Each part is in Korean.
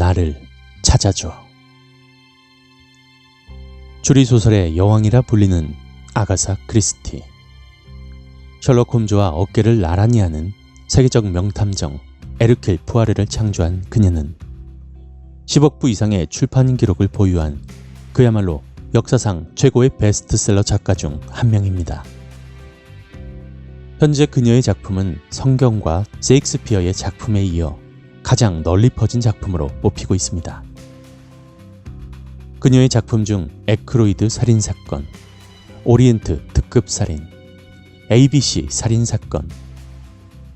나를 찾아줘. 추리소설의 여왕이라 불리는 아가사 크리스티. 셜록 홈즈와 어깨를 나란히 하는 세계적 명탐정 에르켈 푸아르를 창조한 그녀는 10억 부 이상의 출판 기록을 보유한 그야말로 역사상 최고의 베스트셀러 작가 중 한 명입니다. 현재 그녀의 작품은 성경과 세익스피어의 작품에 이어 가장 널리 퍼진 작품으로 뽑히고 있습니다. 그녀의 작품 중 에크로이드 살인사건, 오리엔트 특급 살인, ABC 살인사건,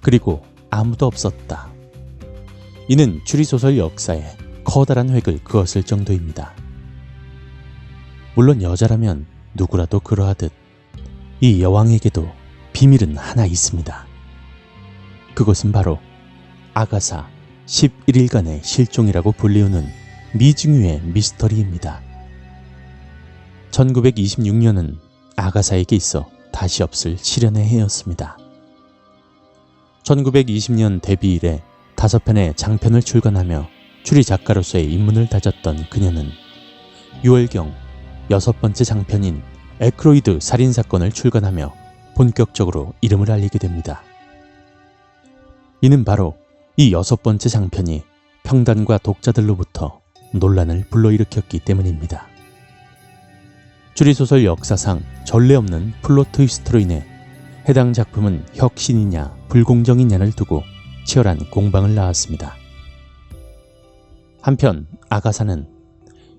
그리고 아무도 없었다. 이는 추리소설 역사에 커다란 획을 그었을 정도입니다. 물론 여자라면 누구라도 그러하듯 이 여왕에게도 비밀은 하나 있습니다. 그것은 바로 아가사 11일간의 실종이라고 불리우는 미증유의 미스터리입니다. 1926년은 아가사에게 있어 다시 없을 시련의 해였습니다. 1920년 데뷔 이래 다섯 편의 장편을 출간하며 추리 작가로서의 입문을 다졌던 그녀는 6월경 여섯 번째 장편인 에크로이드 살인 사건을 출간하며 본격적으로 이름을 알리게 됩니다. 이는 바로 이 여섯 번째 장편이 평단과 독자들로부터 논란을 불러일으켰기 때문입니다. 추리소설 역사상 전례 없는 플롯 트위스트로 인해 해당 작품은 혁신이냐 불공정이냐를 두고 치열한 공방을 낳았습니다. 한편 아가사는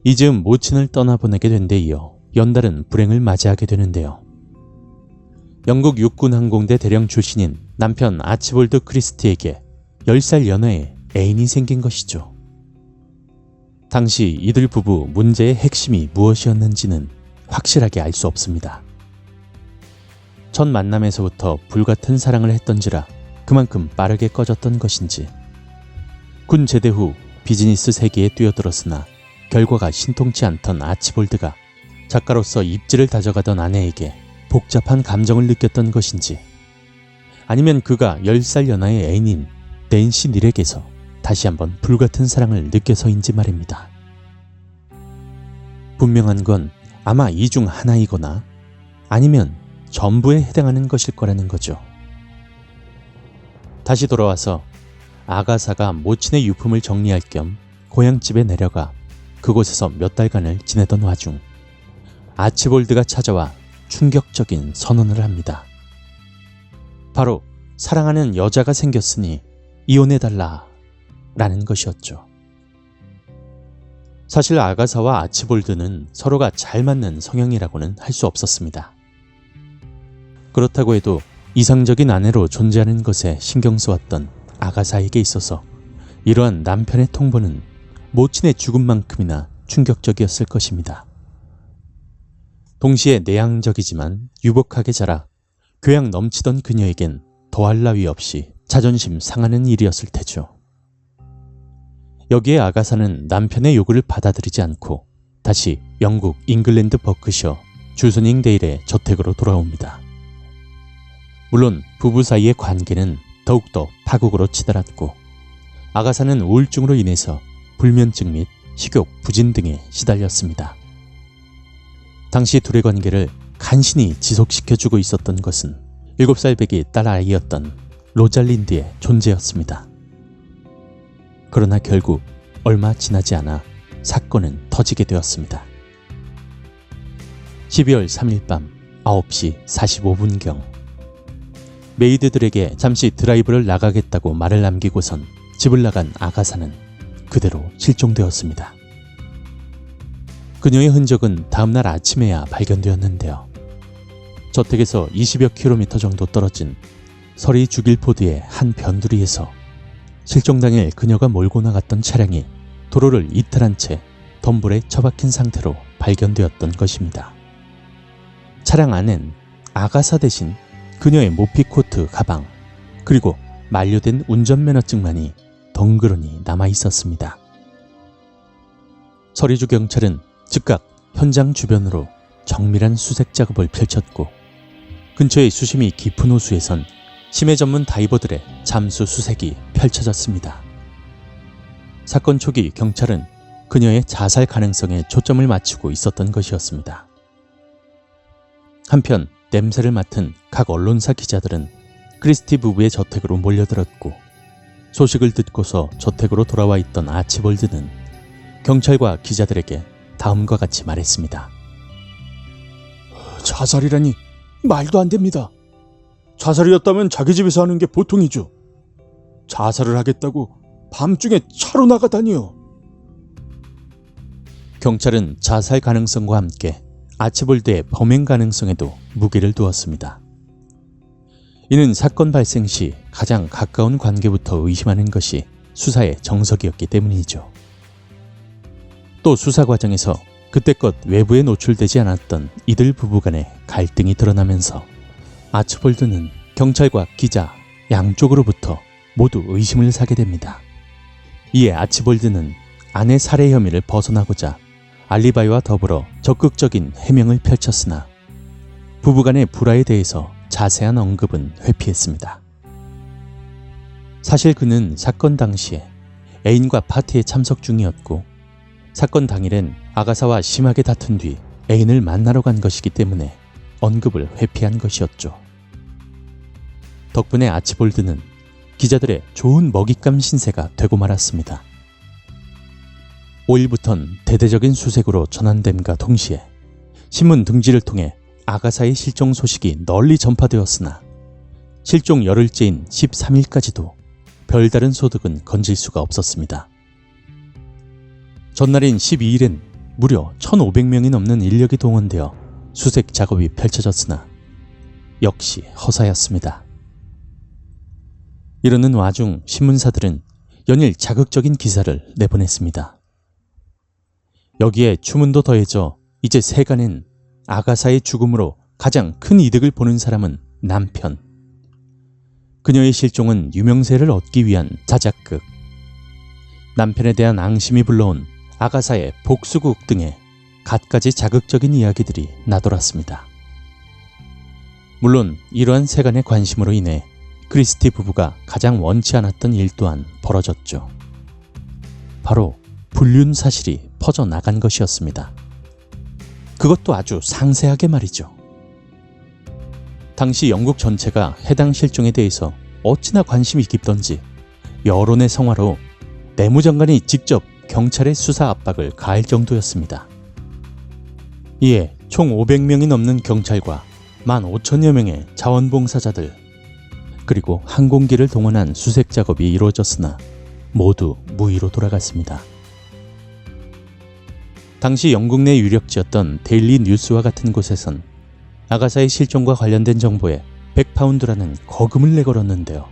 이즈음 모친을 떠나보내게 된 데 이어 연달은 불행을 맞이하게 되는데요. 영국 육군 항공대 대령 출신인 남편 아치볼드 크리스티에게 10살 연하의 애인이 생긴 것이죠. 당시 이들 부부 문제의 핵심이 무엇이었는지는 확실하게 알 수 없습니다. 첫 만남에서부터 불같은 사랑을 했던지라 그만큼 빠르게 꺼졌던 것인지 군 제대 후 비즈니스 세계에 뛰어들었으나 결과가 신통치 않던 아치볼드가 작가로서 입지를 다져가던 아내에게 복잡한 감정을 느꼈던 것인지 아니면 그가 10살 연하의 애인인 낸시 닐에게서 다시 한번 불같은 사랑을 느껴서인지 말입니다. 분명한 건 아마 이 중 하나이거나 아니면 전부에 해당하는 것일 거라는 거죠. 다시 돌아와서 아가사가 모친의 유품을 정리할 겸 고향집에 내려가 그곳에서 몇 달간을 지내던 와중 아치볼드가 찾아와 충격적인 선언을 합니다. 바로 사랑하는 여자가 생겼으니 이혼해달라 라는 것이었죠. 사실 아가사와 아치볼드는 서로가 잘 맞는 성향이라고는 할 수 없었습니다. 그렇다고 해도 이상적인 아내로 존재하는 것에 신경 쓰았던 아가사에게 있어서 이러한 남편의 통보는 모친의 죽음만큼이나 충격적이었을 것입니다. 동시에 내향적이지만 유복하게 자라 교양 넘치던 그녀에겐 더할 나위 없이 자존심 상하는 일이었을 테죠. 여기에 아가사는 남편의 요구를 받아들이지 않고 다시 영국 잉글랜드 버크셔 주소닝 데일의 저택으로 돌아옵니다. 물론 부부 사이의 관계는 더욱더 파국으로 치달았고 아가사는 우울증으로 인해서 불면증 및 식욕 부진 등에 시달렸습니다. 당시 둘의 관계를 간신히 지속시켜주고 있었던 것은 7살 배기 딸 아이였던 로잘린드의 존재였습니다. 그러나 결국 얼마 지나지 않아 사건은 터지게 되었습니다. 12월 3일 밤 9시 45분경 메이드들에게 잠시 드라이브를 나가겠다고 말을 남기고선 집을 나간 아가사는 그대로 실종되었습니다. 그녀의 흔적은 다음날 아침에야 발견되었는데요. 저택에서 20여 킬로미터 정도 떨어진 서리 주길포드의 한 변두리에서 실종 당일 그녀가 몰고 나갔던 차량이 도로를 이탈한 채 덤불에 처박힌 상태로 발견되었던 것입니다. 차량 안엔 아가사 대신 그녀의 모피 코트 가방 그리고 만료된 운전면허증만이 덩그러니 남아 있었습니다. 서리주 경찰은 즉각 현장 주변으로 정밀한 수색 작업을 펼쳤고 근처의 수심이 깊은 호수에선 심해 전문 다이버들의 잠수 수색이 펼쳐졌습니다. 사건 초기 경찰은 그녀의 자살 가능성에 초점을 맞추고 있었던 것이었습니다. 한편 냄새를 맡은 각 언론사 기자들은 크리스티 부부의 저택으로 몰려들었고 소식을 듣고서 저택으로 돌아와 있던 아치볼드는 경찰과 기자들에게 다음과 같이 말했습니다. 자살이라니 말도 안 됩니다. 자살이었다면 자기 집에서 하는 게 보통이죠. 자살을 하겠다고 밤중에 차로 나가다니요. 경찰은 자살 가능성과 함께 아치볼드의 범행 가능성에도 무게를 두었습니다. 이는 사건 발생 시 가장 가까운 관계부터 의심하는 것이 수사의 정석이었기 때문이죠. 또 수사 과정에서 그때껏 외부에 노출되지 않았던 이들 부부 간의 갈등이 드러나면서 아츠볼드는 경찰과 기자 양쪽으로부터 모두 의심을 사게 됩니다. 이에 아치볼드는 아내 살해 혐의를 벗어나고자 알리바이와 더불어 적극적인 해명을 펼쳤으나 부부간의 불화에 대해서 자세한 언급은 회피했습니다. 사실 그는 사건 당시에 애인과 파티에 참석 중이었고 사건 당일엔 아가사와 심하게 다툰 뒤 애인을 만나러 간 것이기 때문에 언급을 회피한 것이었죠. 덕분에 아치볼드는 기자들의 좋은 먹잇감 신세가 되고 말았습니다. 5일부턴 대대적인 수색으로 전환됨과 동시에 신문 등지를 통해 아가사의 실종 소식이 널리 전파되었으나 실종 열흘째인 13일까지도 별다른 소득은 건질 수가 없었습니다. 전날인 12일엔 무려 1,500명이 넘는 인력이 동원되어 수색 작업이 펼쳐졌으나 역시 허사였습니다. 이러는 와중 신문사들은 연일 자극적인 기사를 내보냈습니다. 여기에 추문도 더해져 이제 세간엔 아가사의 죽음으로 가장 큰 이득을 보는 사람은 남편. 그녀의 실종은 유명세를 얻기 위한 자작극. 남편에 대한 앙심이 불러온 아가사의 복수국 등의 갖가지 자극적인 이야기들이 나돌았습니다. 물론 이러한 세간의 관심으로 인해 크리스티 부부가 가장 원치 않았던 일 또한 벌어졌죠. 바로 불륜 사실이 퍼져나간 것이었습니다. 그것도 아주 상세하게 말이죠. 당시 영국 전체가 해당 실종에 대해서 어찌나 관심이 깊던지 여론의 성화로 내무장관이 직접 경찰의 수사 압박을 가할 정도였습니다. 이에 총 500명이 넘는 경찰과 15,000여 명의 자원봉사자들 그리고 항공기를 동원한 수색 작업이 이루어졌으나 모두 무의로 돌아갔습니다. 당시 영국 내 유력지였던 데일리 뉴스와 같은 곳에선 아가사의 실종과 관련된 정보에 100파운드라는 거금을 내걸었는데요.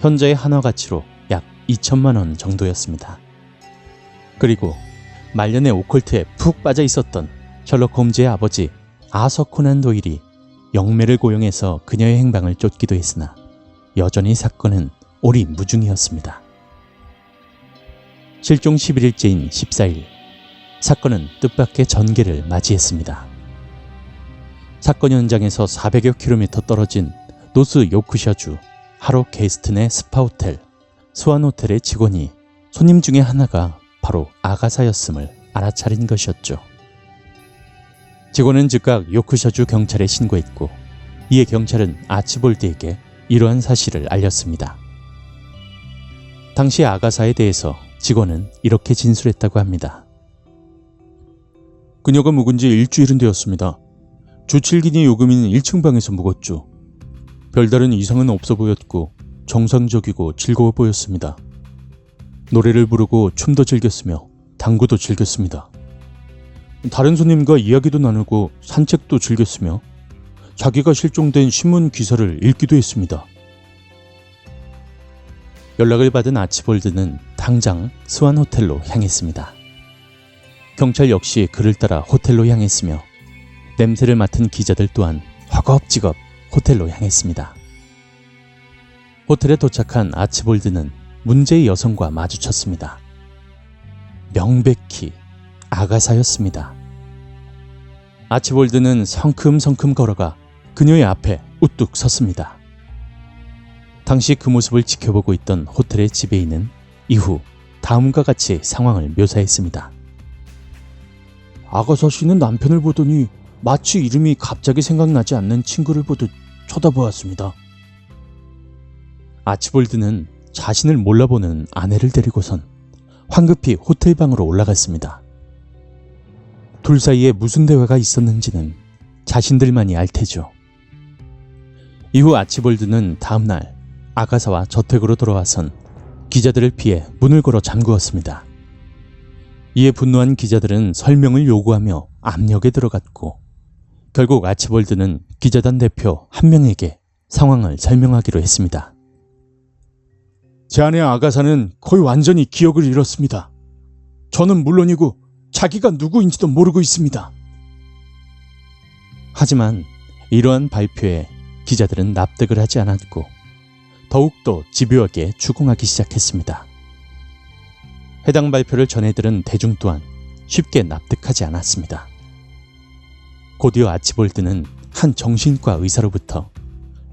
현재의 한화 가치로 약 2천만 원 정도였습니다. 그리고 말년의 오컬트에 푹 빠져 있었던 셜록 홈즈의 아버지 아서 코난 도일이 영매를 고용해서 그녀의 행방을 쫓기도 했으나 여전히 사건은 오리무중이었습니다. 실종 11일째인 14일 사건은 뜻밖의 전개를 맞이했습니다. 사건 현장에서 400여 킬로미터 떨어진 노스 요크셔주 하로 게스튼의 스파 호텔 스완 호텔의 직원이 손님 중에 하나가 바로 아가사였음을 알아차린 것이었죠. 직원은 즉각 요크셔주 경찰에 신고했고 이에 경찰은 아치볼드에게 이러한 사실을 알렸습니다. 당시 아가사에 대해서 직원은 이렇게 진술했다고 합니다. 그녀가 묵은 지 일주일은 되었습니다. 주 7기니 요금인 1층 방에서 묵었죠. 별다른 이상은 없어 보였고 정상적이고 즐거워 보였습니다. 노래를 부르고 춤도 즐겼으며 당구도 즐겼습니다. 다른 손님과 이야기도 나누고 산책도 즐겼으며 자기가 실종된 신문 기사를 읽기도 했습니다. 연락을 받은 아치볼드는 당장 스완 호텔로 향했습니다. 경찰 역시 그를 따라 호텔로 향했으며 냄새를 맡은 기자들 또한 허겁지겁 호텔로 향했습니다. 호텔에 도착한 아치볼드는 문제의 여성과 마주쳤습니다. 명백히 아가사였습니다. 아치볼드는 성큼성큼 걸어가 그녀의 앞에 우뚝 섰습니다. 당시 그 모습을 지켜보고 있던 호텔의 지배인은 이후 다음과 같이 상황을 묘사했습니다. 아가사 씨는 남편을 보더니 마치 이름이 갑자기 생각나지 않는 친구를 보듯 쳐다보았습니다. 아치볼드는 자신을 몰라보는 아내를 데리고선 황급히 호텔 방으로 올라갔습니다. 둘 사이에 무슨 대화가 있었는지는 자신들만이 알 테죠. 이후 아치볼드는 다음날 아가사와 저택으로 돌아와선 기자들을 피해 문을 걸어 잠그었습니다. 이에 분노한 기자들은 설명을 요구하며 압력에 들어갔고 결국 아치볼드는 기자단 대표 한 명에게 상황을 설명하기로 했습니다. 제 아내 아가사는 거의 완전히 기억을 잃었습니다. 저는 물론이고 자기가 누구인지도 모르고 있습니다. 하지만 이러한 발표에 기자들은 납득을 하지 않았고 더욱더 집요하게 추궁하기 시작했습니다. 해당 발표를 전해들은 대중 또한 쉽게 납득하지 않았습니다. 곧이어 아치볼드는 한 정신과 의사로부터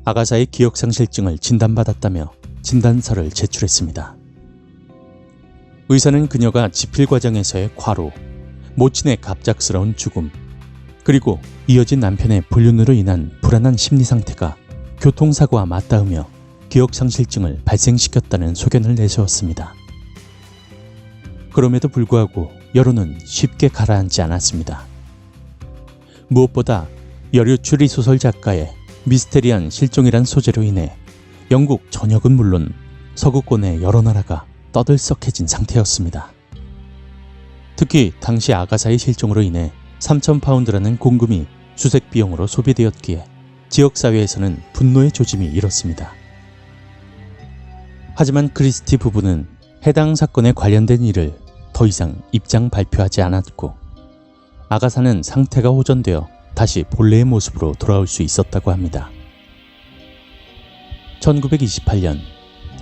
아가사의 기억상실증을 진단받았다며 진단서를 제출했습니다. 의사는 그녀가 집필 과정에서의 과로, 모친의 갑작스러운 죽음, 그리고 이어진 남편의 불륜으로 인한 불안한 심리 상태가 교통사고와 맞닿으며 기억상실증을 발생시켰다는 소견을 내세웠습니다. 그럼에도 불구하고 여론은 쉽게 가라앉지 않았습니다. 무엇보다 여류 추리 소설 작가의 미스테리한 실종이란 소재로 인해 영국 전역은 물론 서구권의 여러 나라가 떠들썩해진 상태였습니다. 특히 당시 아가사의 실종으로 인해 3,000파운드라는 공금이 수색 비용으로 소비되었기에 지역사회에서는 분노의 조짐이 일었습니다. 하지만 크리스티 부부는 해당 사건에 관련된 일을 더 이상 입장 발표하지 않았고 아가사는 상태가 호전되어 다시 본래의 모습으로 돌아올 수 있었다고 합니다. 1928년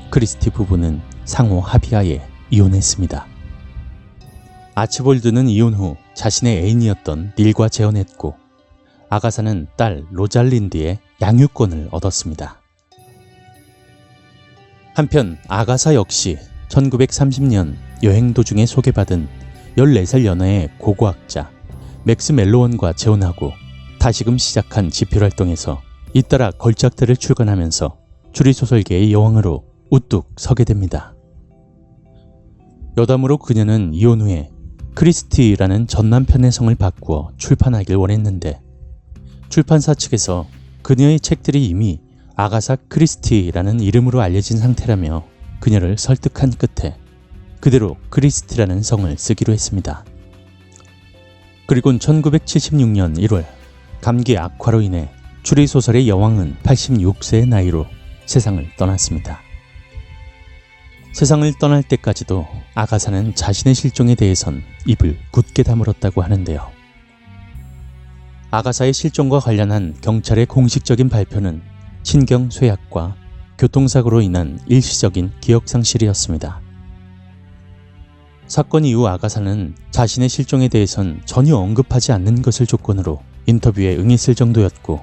크리스티 부부는 상호 합의하에 이혼했습니다. 아치볼드는 이혼 후 자신의 애인이었던 닐과 재혼했고 아가사는 딸 로잘린드의 양육권을 얻었습니다. 한편 아가사 역시 1930년 여행 도중에 소개받은 14살 연하의 고고학자 맥스 멜로원과 재혼하고 다시금 시작한 집필 활동에서 잇따라 걸작들을 출간하면서 추리소설계의 여왕으로 우뚝 서게 됩니다. 여담으로 그녀는 이혼 후에 크리스티라는 전 남편의 성을 바꾸어 출판하길 원했는데 출판사 측에서 그녀의 책들이 이미 아가사 크리스티라는 이름으로 알려진 상태라며 그녀를 설득한 끝에 그대로 크리스티라는 성을 쓰기로 했습니다. 그리곤 1976년 1월 감기 악화로 인해 추리소설의 여왕은 86세의 나이로 세상을 떠났습니다. 세상을 떠날 때까지도 아가사는 자신의 실종에 대해선 입을 굳게 다물었다고 하는데요. 아가사의 실종과 관련한 경찰의 공식적인 발표는 신경 쇠약과 교통사고로 인한 일시적인 기억상실이었습니다. 사건 이후 아가사는 자신의 실종에 대해선 전혀 언급하지 않는 것을 조건으로 인터뷰에 응했을 정도였고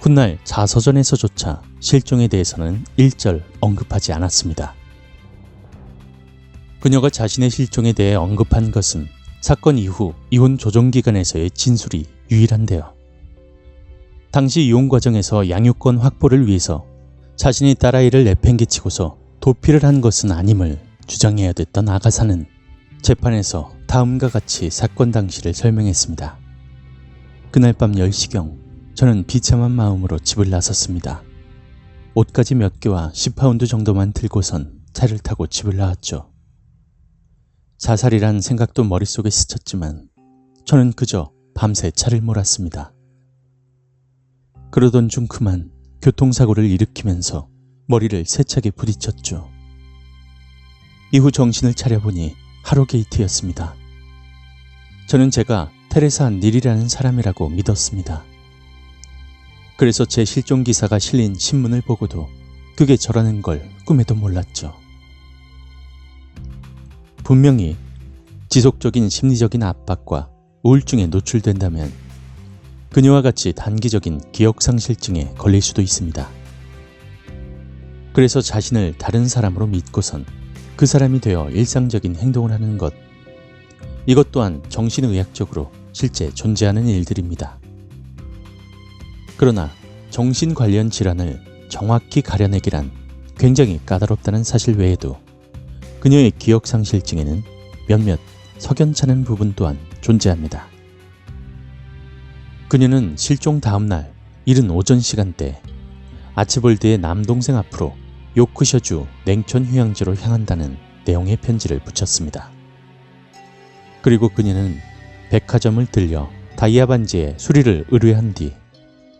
훗날 자서전에서조차 실종에 대해서는 일절 언급하지 않았습니다. 그녀가 자신의 실종에 대해 언급한 것은 사건 이후 이혼 조정기관에서의 진술이 유일한데요. 당시 이혼 과정에서 양육권 확보를 위해서 자신이 딸아이를 내팽개치고서 도피를 한 것은 아님을 주장해야 됐던 아가사는 재판에서 다음과 같이 사건 당시를 설명했습니다. 그날 밤 10시경 저는 비참한 마음으로 집을 나섰습니다. 옷가지 몇 개와 10파운드 정도만 들고선 차를 타고 집을 나왔죠. 자살이란 생각도 머릿속에 스쳤지만 저는 그저 밤새 차를 몰았습니다. 그러던 중 그만 교통사고를 일으키면서 머리를 세차게 부딪혔죠. 이후 정신을 차려보니 하루 게이트였습니다. 저는 제가 테레사 닐이라는 사람이라고 믿었습니다. 그래서 제 실종 기사가 실린 신문을 보고도 그게 저라는 걸 꿈에도 몰랐죠. 분명히 지속적인 심리적인 압박과 우울증에 노출된다면 그녀와 같이 단기적인 기억상실증에 걸릴 수도 있습니다. 그래서 자신을 다른 사람으로 믿고선 그 사람이 되어 일상적인 행동을 하는 것. 이것 또한 정신의학적으로 실제 존재하는 일들입니다. 그러나 정신 관련 질환을 정확히 가려내기란 굉장히 까다롭다는 사실 외에도 그녀의 기억상실증에는 몇몇 석연찮은 부분 또한 존재합니다. 그녀는 실종 다음 날 이른 오전 시간대 아치볼드의 남동생 앞으로 요크셔주 냉천 휴양지로 향한다는 내용의 편지를 붙였습니다. 그리고 그녀는 백화점을 들려 다이아 반지의 수리를 의뢰한 뒤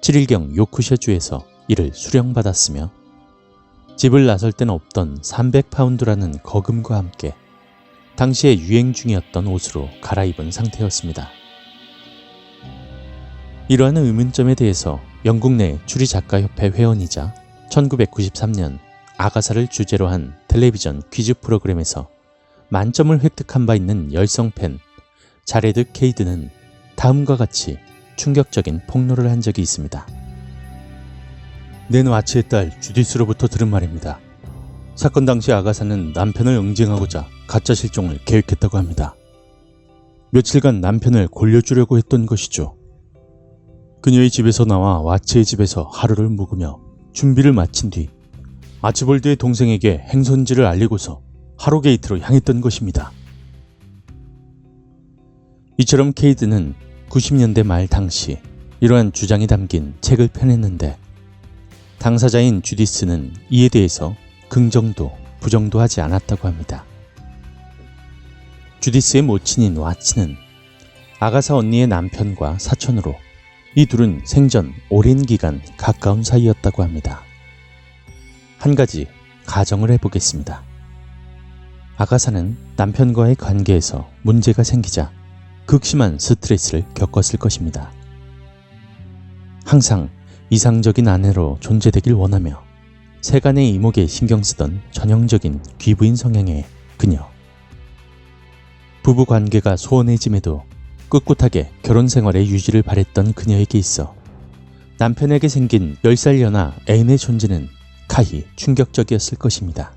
7일경 요크셔주에서 이를 수령받았으며 집을 나설 땐 없던 300파운드라는 거금과 함께 당시에 유행 중이었던 옷으로 갈아입은 상태였습니다. 이러한 의문점에 대해서 영국 내 추리작가협회 회원이자 1993년 아가사를 주제로 한 텔레비전 퀴즈 프로그램에서 만점을 획득한 바 있는 열성 팬 자레드 케이드는 다음과 같이 충격적인 폭로를 한 적이 있습니다. 낸 와치의 딸 주디스로부터 들은 말입니다. 사건 당시 아가사는 남편을 응징하고자 가짜 실종을 계획했다고 합니다. 며칠간 남편을 골려주려고 했던 것이죠. 그녀의 집에서 나와 와치의 집에서 하루를 묵으며 준비를 마친 뒤 아치볼드의 동생에게 행선지를 알리고서 하로게이트로 향했던 것입니다. 이처럼 케이드는 90년대 말 당시 이러한 주장이 담긴 책을 펴냈는데 당사자인 주디스는 이에 대해서 긍정도 부정도 하지 않았다고 합니다. 주디스의 모친인 와치는 아가사 언니의 남편과 사촌으로 이 둘은 생전 오랜 기간 가까운 사이였다고 합니다. 한 가지 가정을 해보겠습니다. 아가사는 남편과의 관계에서 문제가 생기자 극심한 스트레스를 겪었을 것입니다. 항상 이상적인 아내로 존재되길 원하며 세간의 이목에 신경 쓰던 전형적인 귀부인 성향의 그녀. 부부 관계가 소원해짐에도 꿋꿋하게 결혼 생활의 유지를 바랬던 그녀에게 있어 남편에게 생긴 10살 연하 애인의 존재는 가히 충격적이었을 것입니다.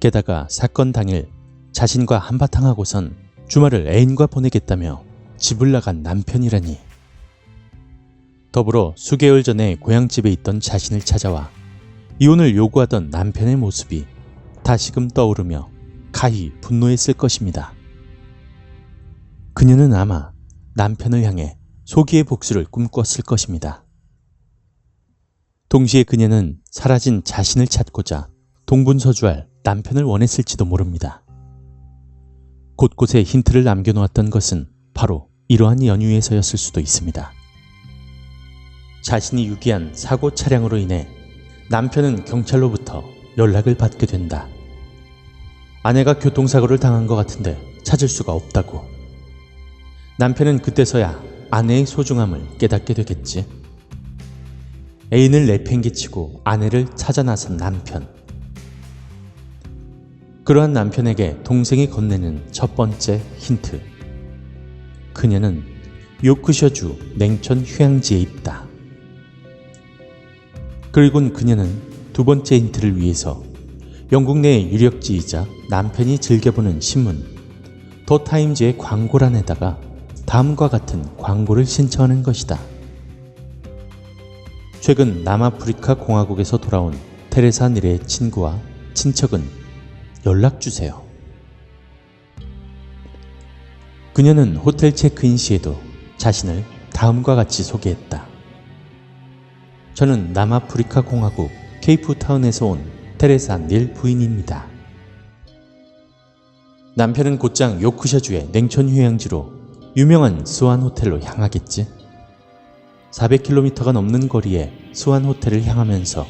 게다가 사건 당일 자신과 한바탕 하고선 주말을 애인과 보내겠다며 집을 나간 남편이라니. 더불어 수개월 전에 고향집에 있던 자신을 찾아와 이혼을 요구하던 남편의 모습이 다시금 떠오르며 가히 분노했을 것입니다. 그녀는 아마 남편을 향해 소기의 복수를 꿈꿨을 것입니다. 동시에 그녀는 사라진 자신을 찾고자 동분서주할 남편을 원했을지도 모릅니다. 곳곳에 힌트를 남겨놓았던 것은 바로 이러한 연유에서였을 수도 있습니다. 자신이 유기한 사고 차량으로 인해 남편은 경찰로부터 연락을 받게 된다. 아내가 교통사고를 당한 것 같은데 찾을 수가 없다고. 남편은 그때서야 아내의 소중함을 깨닫게 되겠지. 애인을 내팽개치고 아내를 찾아 나선 남편. 그러한 남편에게 동생이 건네는 첫 번째 힌트. 그녀는 요크셔주 냉천 휴양지에 있다. 그리곤 그녀는 두 번째 힌트를 위해서 영국 내 유력지이자 남편이 즐겨보는 신문 더 타임즈의 광고란에다가 다음과 같은 광고를 신청하는 것이다. 최근 남아프리카 공화국에서 돌아온 테레사 닐의 친구와 친척은 연락 주세요. 그녀는 호텔 체크인 시에도 자신을 다음과 같이 소개했다. 저는 남아프리카 공화국 케이프타운에서 온 테레사 닐 부인입니다. 남편은 곧장 요크셔주의 냉천 휴양지로 유명한 스완 호텔로 향하겠지. 400km가 넘는 거리에 스완 호텔을 향하면서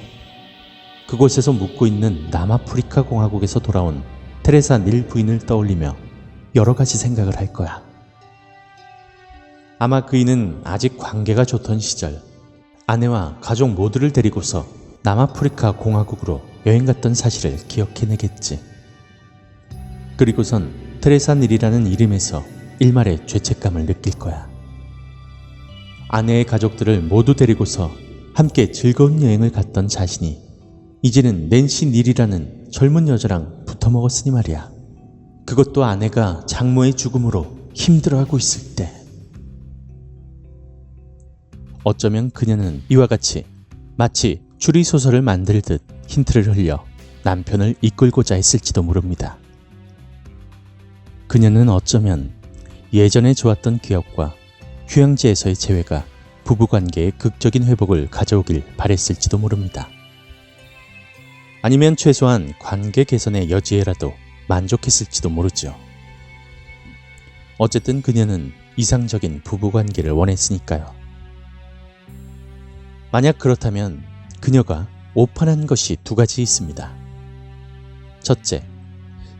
그곳에서 묵고 있는 남아프리카 공화국에서 돌아온 테레사 닐 부인을 떠올리며 여러 가지 생각을 할 거야. 아마 그이는 아직 관계가 좋던 시절 아내와 가족 모두를 데리고서 남아프리카 공화국으로 여행 갔던 사실을 기억해내겠지. 그리고선 테레사 닐이라는 이름에서 일말의 죄책감을 느낄 거야. 아내의 가족들을 모두 데리고서 함께 즐거운 여행을 갔던 자신이 이제는 낸시 닐이라는 젊은 여자랑 붙어 먹었으니 말이야. 그것도 아내가 장모의 죽음으로 힘들어하고 있을 때. 어쩌면 그녀는 이와 같이 마치 추리 소설을 만들듯 힌트를 흘려 남편을 이끌고자 했을지도 모릅니다. 그녀는 어쩌면 예전에 좋았던 기억과 휴양지에서의 재회가 부부관계의 극적인 회복을 가져오길 바랬을지도 모릅니다. 아니면 최소한 관계 개선의 여지에라도 만족했을지도 모르죠. 어쨌든 그녀는 이상적인 부부관계를 원했으니까요. 만약 그렇다면 그녀가 오판한 것이 두 가지 있습니다. 첫째,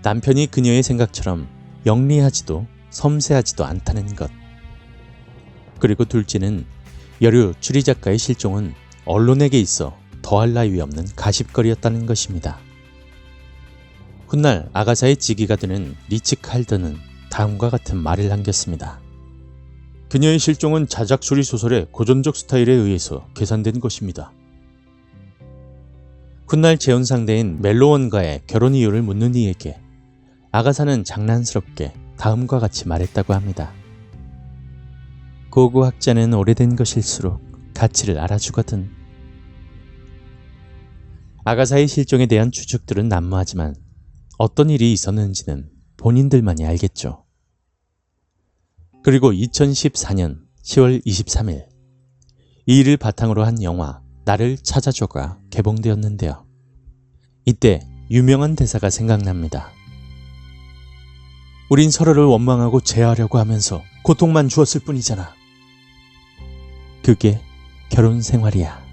남편이 그녀의 생각처럼 영리하지도 섬세하지도 않다는 것. 그리고 둘째는 여류 추리 작가의 실종은 언론에게 있어 더할 나위 없는 가십거리였다는 것입니다. 훗날 아가사의 직위가 되는 리치 칼드는 다음과 같은 말을 남겼습니다. 그녀의 실종은 자작 추리 소설의 고전적 스타일에 의해서 계산된 것입니다. 훗날 재혼 상대인 멜로원과의 결혼 이유를 묻는 이에게 아가사는 장난스럽게 다음과 같이 말했다고 합니다. 고고 학자는 오래된 것일수록 가치를 알아주거든. 아가사의 실종에 대한 추측들은 난무하지만 어떤 일이 있었는지는 본인들만이 알겠죠. 그리고 2014년 10월 23일 이 일을 바탕으로 한 영화 나를 찾아줘가 개봉되었는데요. 이때 유명한 대사가 생각납니다. 우린 서로를 원망하고 제하려고 하면서 고통만 주었을 뿐이잖아. 그게 결혼 생활이야.